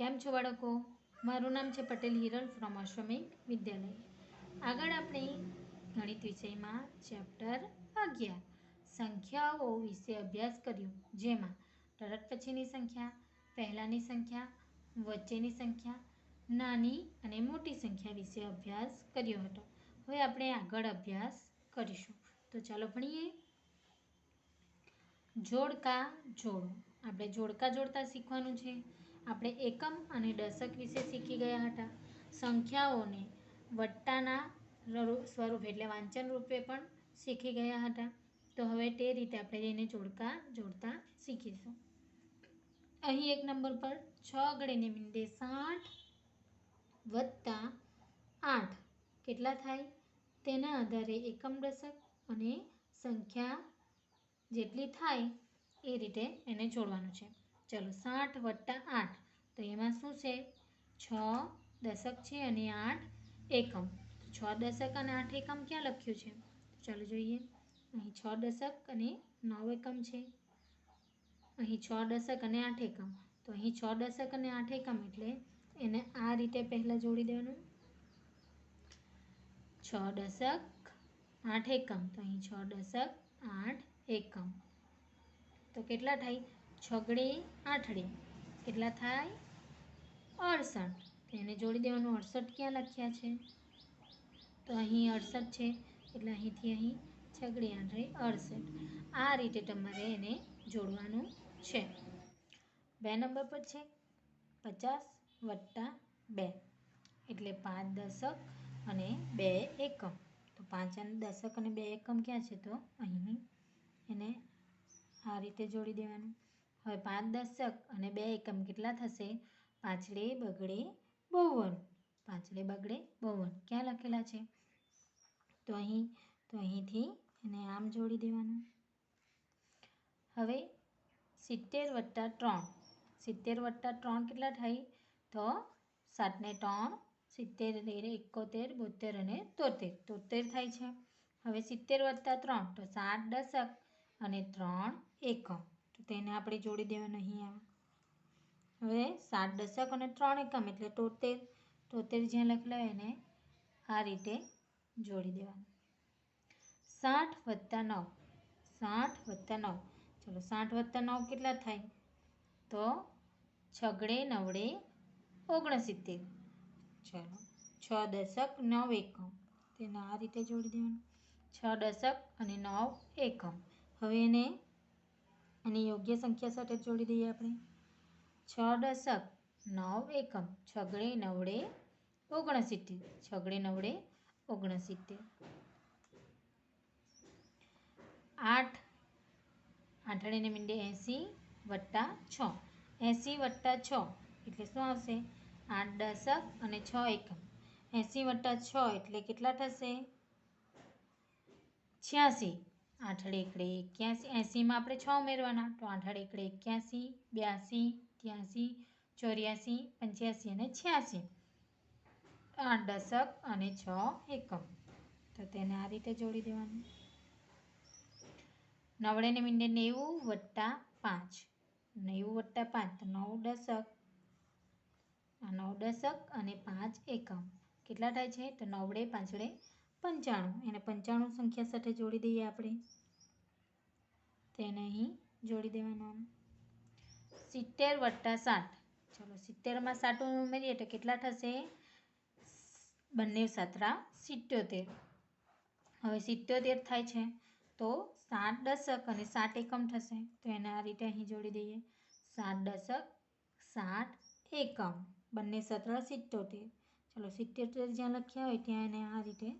કેમ છો બાળકો? મારું નામ છે પટેલ હિરલ ફ્રોમ અશ્વમિક વિદ્યાલય. આગળ આપણે ગણિત વિષયમાં ચેપ્ટર અગિયાર, સંખ્યાઓ વિશે અભ્યાસ કર્યો. જેમાં તરત પછીની સંખ્યા, પહેલાંની સંખ્યા, વચ્ચેની સંખ્યા, નાની અને મોટી સંખ્યા વિશે અભ્યાસ કર્યો હતો. હવે આપણે આગળ અભ્યાસ કરીશું. તો ચાલો ભણીએ. જોડકા જોડો. આપણે જોડકા જોડતા શીખવાનું છે. આપણે એકમ અને દશક વિશે શીખી ગયા હતા. સંખ્યાઓને વટ્ટાના સ્વરૂપ એટલે વાંચન રૂપે પણ શીખી ગયા હતા. તો હવે તે રીતે આપણે એને જોડકા, જોડતા શીખીશું. અહીં એક નંબર પર છ ગણીને મીંડે સાઠ વત્તા આઠ. કેટલા થાય? તેના આધારે એકમ દશક અને સંખ્યા જેટલી થાય એ રીતે એને જોડવાનું છે. ચલો સાઠ વત્તા આઠ. તો એમાં શું છે? છ દશક છે અને આઠ એકમ. છ દશક અને આઠ એકમ ક્યાં લખ્યું છે? ચાલો જોઈએ. અહીં છ દશક અને નવ એકમ છે. અહીં છ દશક અને આઠ એકમ. તો અહીં છ દશક અને આઠ એકમ એટલે એને આ રીતે પહેલાં જોડી દેવાનું. છ દશક, આઠ એકમ. તો અહીં છ દશક, આઠ એકમ. તો કેટલા થાય? છગડે આઠડે. કેટલા થાય? અડસઠ. તો એને જોડી દેવાનું. અડસઠ ક્યાં લખ્યા છે? તો અહીં અડસઠ છે. એટલે અહીંથી અહીં છગડે આઠડે અડસઠ. આ રીતે તમારે એને જોડવાનું છે. બે નંબર પર છે. પચાસ વત્તા બે. એટલે પાંચ દશક અને બે એકમ. તો પાંચ દશક અને બે એકમ ક્યાં છે? તો અહીં એને આ રીતે જોડી દેવાનું. હવે પાંચ દશક અને બે એકમ કેટલા થશે? પાંચડે બગડે બહુવન પાંચડે બગડે બહુવન ક્યાં લખેલા છે? તો અહીં, તો અહીંથી એને આમ જોડી દેવાનું. હવે સિત્તેર વત્તા ત્રણ. સિત્તેર વત્તા ત્રણ કેટલા થાય તો સાતને ત્રણ, સિત્તેર તેર એકોતેર, બોતેર અને તોતેર. તોતેર થાય છે. હવે સિત્તેર વત્તા ત્રણ, તો સાત દશક અને ત્રણ એકમ. તો તેને આપણે જોડી દેવાનું અહીંયા હવે સાત દશક અને ત્રણ એકમ એટલે તોતેર તોતેર જ્યાં લખેલા હોય એને આ રીતે જોડી દેવાનું. સાઠ વત્તા નવ, સાઠ વત્તા નવ. ચલો સાઠ વત્તા નવ કેટલા થાય? તો છગડે નવડે ઓગણસિત્તેર. ચાલો છ દશક નવ એકમ. તેને આ રીતે જોડી દેવાનું. છ દશક અને નવ એકમ. હવે એને એની યોગ્ય સંખ્યા સાથે જોડી દઈએ આપણે. છ દશક, નવ એકમ, છગડે નવડે ઓગણસિત્તેર, છગડે નવડે ઓગણસિત્તેર. આઠ આઠડે ને મીંડે એંસી વત્તા છ. એંસી વત્તા છ એટલે શું આવશે? આઠ દશક અને છ એકમ. એંસી વત્તા છ એટલે કેટલા થશે? છ્યાસી. આઠડે એકડે એક્યાસી, એંસીમાં આપણે છ ઉમેરવાના. તો આઠડે એકડે એક્યાસી, બ્યાસી, ત્યાસી, ચોર્યાસી, પંચ્યાસી અને છ્યાસી. આઠ દશક અને છ એકમ. તો તેને આ રીતે જોડી દેવાનું. નવડે ને મીંડે નેવું વત્તા પાંચ. નેવું વત્તા પાંચ, તો નવ દશક. આ નવ દશક અને પાંચ એકમ. કેટલા થાય છે? તો નવડે, પાંચડે પંચાણું. એને પંચાણું સંખ્યા સાથે જોડી દઈએ આપણે. તેને અહીં જોડી દેવાનું સિત્તેર વત્તા સાઠ ચલો, સિત્તેરમાં સાઠ ઉમેરીએ તો કેટલા થશે? બંને સતરા સિત્યોતેર. હવે સિત્યોતેર થાય છે તો સાત દશક અને સાત એકમ થશે. તો એને આ રીતે અહીં જોડી દઈએ. સાત દશક, સાત એકમ. બંને સતરા સિત્યોતેર. ચલો, સિત્યોતેર જ્યાં લખ્યા હોય ત્યાં એને આ રીતે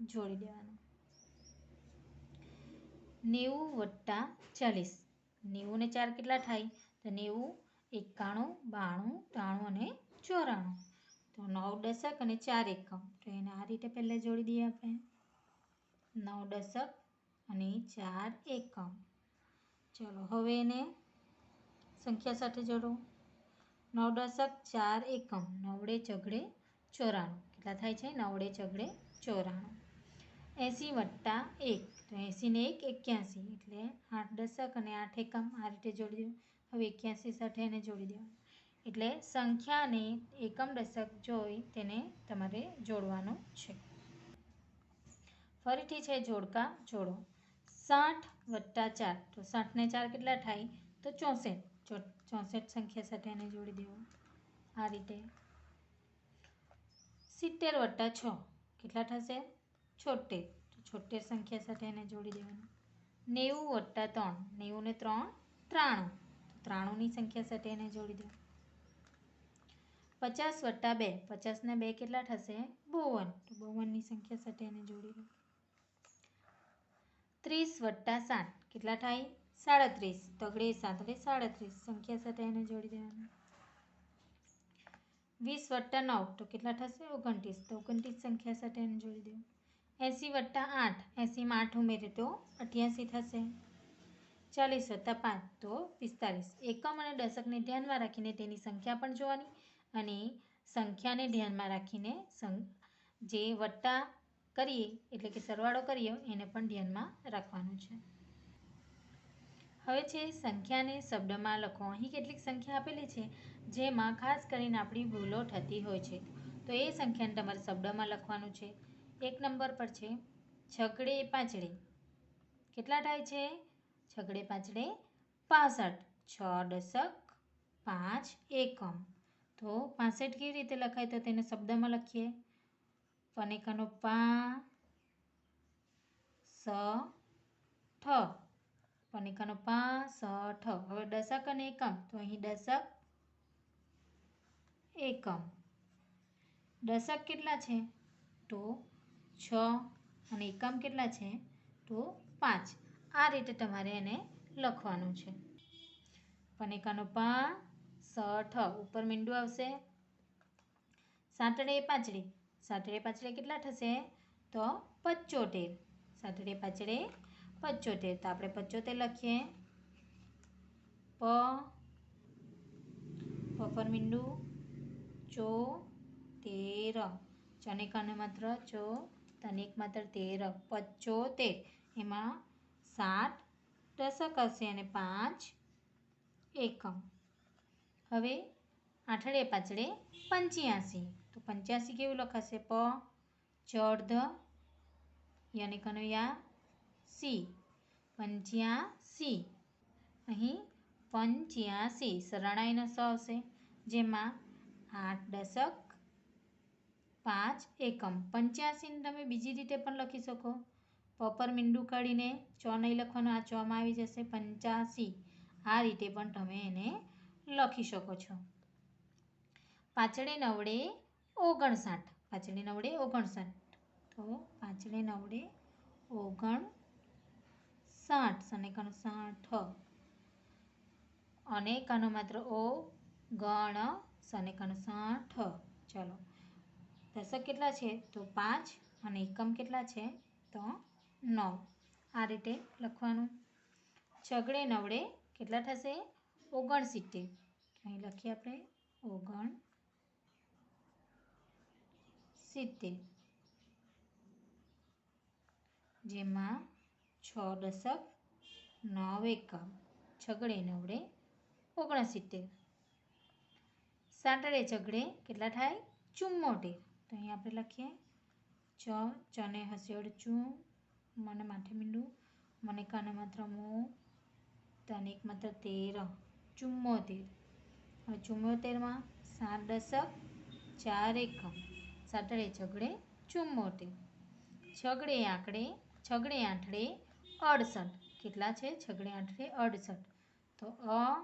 જોડી દેવાનું. નેવું વત્તા ચાલીસ. નેવું ને ચાર કેટલા થાય? તો નેવું, એકાણું, બાણું, ત્રાણું અને ચોરાણું. તો નવ દશક અને ચાર એકમ. તો એને આ રીતે પહેલાં જોડી દઈએ આપણે. નવ દશક અને ચાર એકમ. ચલો, હવે એને સંખ્યા સાથે જોડો. નવ દશક, ચાર એકમ. નવડે ચગડે ચોરાણું. કેટલા થાય છે? નવડે ચગડે ચોરાણું. એંસી વત્તા એક. તો એંસીને એક એક્યાસી એટલે આઠ દશક અને આઠ એકમ આ રીતે જોડી દો. હવે એક્યાસી સાથે એને જોડી દેવાનું એટલે સંખ્યાને એકમ દશક જોઈ તેને તમારે જોડવાનું છે. ફરીથી છે જોડકા જોડો. સાઠ વત્તા ચાર. તો સાઠને ચાર કેટલા થાય? તો ચોસઠ. ચોસઠ સંખ્યા સાથે એને જોડી દેવું. આ રીતે. સિત્તેર વત્તા છ. કેટલા થશે? છોતેર તો છોતેર સંખ્યા સાથે એને જોડી દેવાનું. નેવું વત્તા ત્રણ, નેવું ને ત્રણ, ત્રાણું. તો ત્રાણુંની સંખ્યા સાથે એને જોડી દો પચાસ વત્તા બે પચાસને બે કેટલા થશે? બોવન. તો બોવનની સંખ્યા સાથે એને જોડી દો ત્રીસ વત્તા સાત, કેટલા થાય? સાડત્રીસ. તગડે સાતડે સાડત્રીસ સંખ્યા સાથે એને જોડી દેવાનું. વીસ વત્તા નવ, તો કેટલા થશે? ઓગણત્રીસ. તો ઓગણત્રીસ સંખ્યા સાથે એને જોડી દેવું એંસી વત્તા આઠ. એંસીમાં આઠ ઉમેરે તો અઠ્યાસી થશે. ચાલીસ વત્તા પાંચ તો પિસ્તાલીસ એકમ અને દશકને ધ્યાનમાં રાખીને તેની સંખ્યા પણ જોવાની અને સંખ્યાને ધ્યાનમાં રાખીને જે વત્તા કરીએ, એટલે કે સરવાળો કરીએ, એને પણ ધ્યાનમાં રાખવાનું છે. હવે છે સંખ્યાને શબ્દમાં લખો. અહીં કેટલીક સંખ્યા આપેલી છે, જેમાં ખાસ કરીને આપણી ભૂલો થતી હોય છે. તો એ સંખ્યાને તમારે શબ્દમાં લખવાનું છે. એક નંબર પર છે. છગડે પાંચડે કેટલા થાય છે? છગડે પાંચડે પાસઠ. છ દશક પાંચ એકમ. તો પાસઠ કેવી રીતે લખાય? તો તેને શબ્દમાં લખીએ. પનેકાનો પા સ ઠ પનિકાનો પા સ ઠ હવે દશક અને એકમ. તો અહીં દશક એકમ. દશક કેટલા છે? તો છ અને એકમ કેટલા છે? તો પાંચ. આ રીતે તમારે એને લખવાનું છે. પનેકાનો પા સ ઠ ઉપર મીંડું આવશે. સાતડે પાંચડે સાતડે પાંચડે કેટલા થશે? તો પચોતેર. સાતડે પાંચડે પચોતેર. તો આપણે પચોતેર લખીએ. પ. પર મીંડું. ચો તેર ચનેકાને માત્ર ચો તનેક માત્ર તેર, પચોતેર. એમાં સાત દશક હશે અને પાંચ એકમ. હવે આઠડે પાછળે પંચ્યાસી. તો પંચ્યાસી કેવું લખાશે? પ ચડધ યને કનૈયા, સી. પંચ્યાસી. અહીં પંચ્યાસી. સરણાઈનો સ આવશે જેમાં આઠ દશક પાંચ એકમ. પંચ્યાસીને તમે બીજી રીતે પણ લખી શકો. પોપર મીંડું કાઢીને ચ નહીં લખવાનું, આ ચોમાં આવી જશે પંચ્યાસી. આ રીતે પણ તમે એને લખી શકો છો. પાછળે નવડે ઓગણસાઠ. પાછળે નવડે ઓગણસાઠ. તો પાછળે નવડે ઓગણ સાઠ સનેકાનો સાઠ. અને કાનો માત્ર ઓ ગણ. સનેકાનો સાઠ. ચલો. દશક કેટલા છે? તો પાંચ અને એકમ કેટલા છે? તો નવ. આ રીતે લખવાનું. છગડે નવડે કેટલા થશે? ઓગણસિત્તેર. અહીં લખીએ આપણે. ઓગણ સિત્તેર જેમાં છ દશક, નવ એકમ. છગડે નવડે ઓગણસિત્તેર. સાતડે ઝઘડે કેટલા થાય? ચુમ્મોતેર તો અહીં આપણે લખીએ. ચ ચને હસેડ ચું, મને માથે મીંડું, મને કાને માત્ર મો, તને એક માત્ર તેર, ચુમ્મોતેર. હવે ચુમ્મોતેરમાં સાત દશક, ચાર એકમ. સાતડે છગડે ચુમ્મોતેર. છગડે આંકડે, છગડે આંઠડે અડસઠ. કેટલા છે? છગડે આઠડે અડસઠ. તો અ,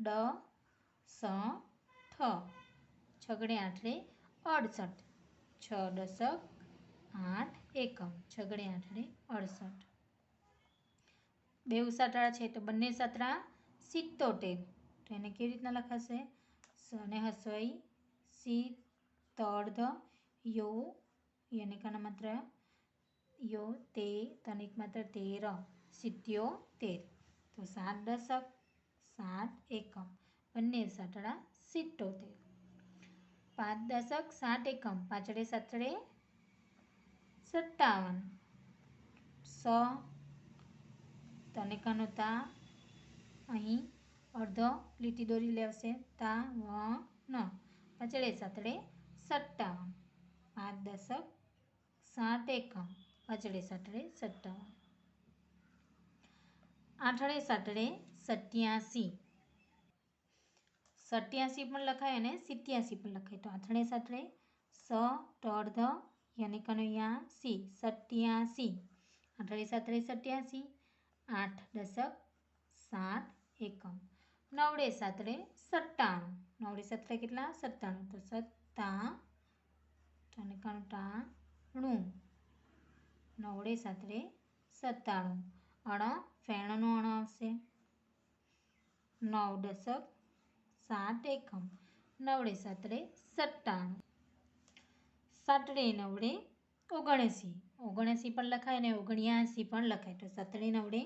ડ, સ ઠ છગડે આઠડે અડસઠ. છ દશક આઠ એકમ છગડે આઠડે અડસઠ. બે સાતડા છે તો બંને સાતડા સિત્તોતેર. તો એને કેવી રીતના લખાશે? સને હસવાઈ સી તર્ધ યો, યને કાના માત્ર? યો, તે તનિક માત્ર તેર, સિત્યોતેર. તો સાત દશક, સાત એકમ, બંને સાતડા સિત્તોતેર. પાંચ દશક સાત એકમ, પાછળે સાતડે સત્તાવન. સ. તનેકાનો તા અહીં અડધો લીટી દોરી લેવશે. તા, વ, ન. પચડે સતડે સત્તાવન. પાંચ દશક સાત એકમ પચડે સતડે સત્તાવન. આઠડે સતડે સત્યાસી. સત્યાસી પણ લખાય અને સિત્યાસી પણ લખાય. તો આથડે સાતડે સ તો અડધ યાની કનો યા, સી, સત્યાસી. આઠડે સાતડે સત્યાસી, આઠ દશક, સાત એકમ. નવડે સાતડે સત્તાણું. નવડે સત્તરે કેટલા? સત્તાણું. તો સત્તા અને કણ ટાણું. નવડે સાતડે સત્તાણું. અણ, ફેણનો અણ આવશે. નવ દશક સાત એકમ, નવડે સાતડે સત્તાણું. સાતડે નવડે ઓગણએંસી ઓગણસી પણ લખાય અને ઓગણ્યાસી પણ લખાય. તો સાતડે નવડે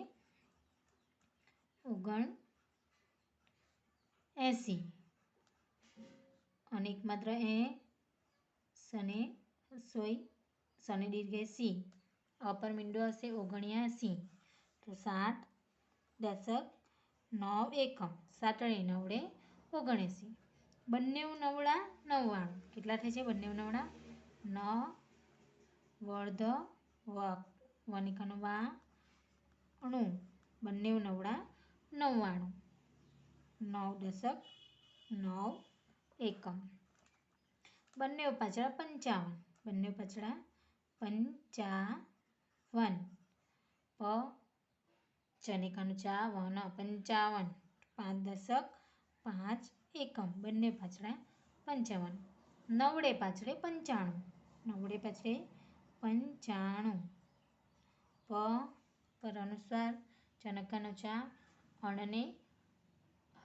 ઓગણ એંસી અને એક માત્ર એ સને સોય સને દીર્ઘે સી. અપર મીંડો હશે ઓગણ્યાસી. તો સાત દશક નવ એકમ, સાતડે નવડે ઓગણએંસી. બંને નવડા નવ્વાણું. કેટલા થાય છે? બંને નવડા ન વર્ધ વક. વનિકાનું વા અણું. બંને નવડા નવ્વાણું. નવ દશક, નવ એકમ. બંને પાછળ પંચાવન. બંને પાછળ પંચાવન. પ ચનિકાનું ચા વન પંચાવન. પાંચ દશક પાંચ એકમ, બંને પાછળ પંચાવન. નવડે પાછળે પંચાણું. નવડે પાછળે પંચાણું. પ પર અનુસ્વાર ચનકાનો ચા અણને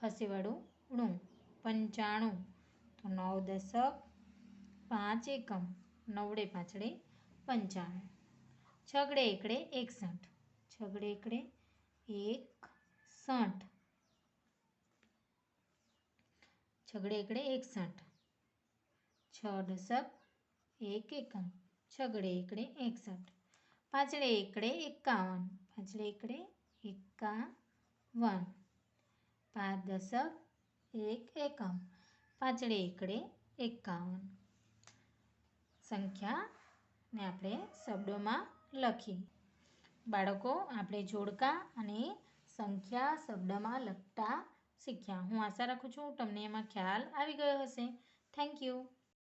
હસીવાળું ણું પંચાણું. તો નવ દશક પાંચ એકમ, નવડે પાછળે પંચાણું. છગડે એકડે એકસઠ. છગડે એકડે એકસઠ. છગડે એકડે એકસઠ. છ દશક એક એકમ, છગડે એકડે એકસઠ. પાંચડે એકડે એકાવન, પાંચડે એકડે એકાવન. પાંચ દશક એક એકમ, પાંચડે એકડે એકાવન. સંખ્યાને આપણે શબ્દોમાં લખી. બાળકો, આપણે જોડકા અને સંખ્યા શબ્દમાં લખતા શીખ્યા. હું આશા રાખું છું તમને એમાં ખ્યાલ આવી ગયો હશે. Thank you